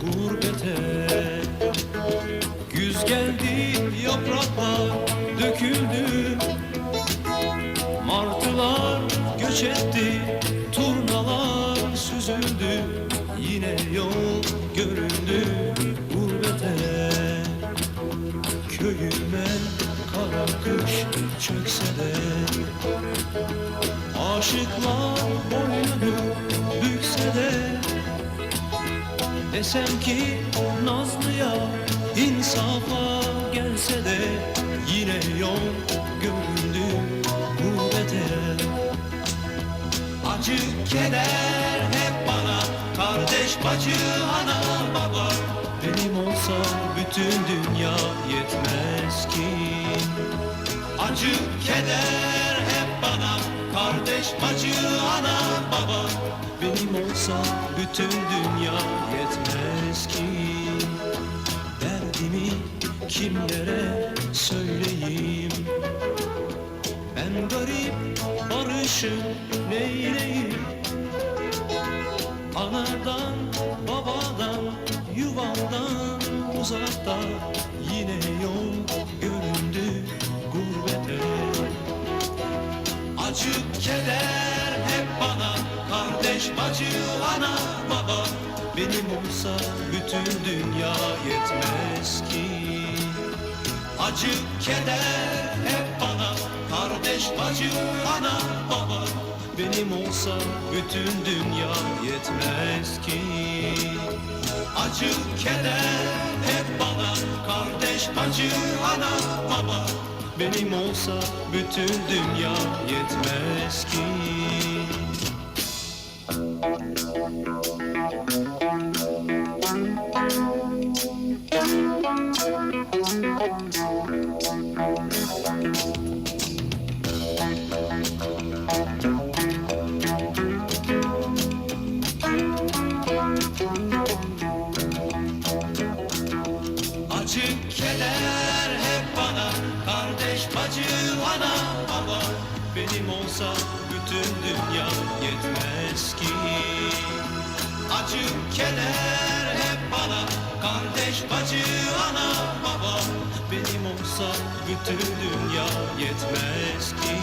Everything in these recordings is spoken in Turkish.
gurbete. Güz geldi yapraklar döküldü. Martılar göç etti turnalar süzüldü. Yine yol göründü gurbete. Köyüme kara kış çökse de Aşıklar boynunu bükse de Desem ki Nazlı'ya insafa gelse de Yine yol göründü gurbete Acı keder hep bana Kardeş bacı ana baba. Benim olsa bütün dünya yetmez ki. Acı keder hep bana Kardeş bacı ana baba Benim olsa bütün dünya yetmez ki. Derdimi kimlere söyleyeyim? Ben garip barışım neyleyim? Anadan babadan yuvamdan uzakta Yine yol göründü gurbete. Acı keder bana Kardeş bacı ana baba. Benim olsa bütün dünya yetmez ki. Acı keder hep bana Kardeş bacı ana baba. Benim olsa bütün dünya yetmez ki. Acı keder hep bana Kardeş bacı ana baba. Benim olsa bütün dünya yetmez ki Thank you. Benim olsa bütün dünya yetmez ki. Acı keder hep bana Kardeş bacı ana baba. Benim olsa bütün dünya yetmez ki.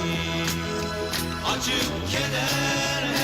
Acı keder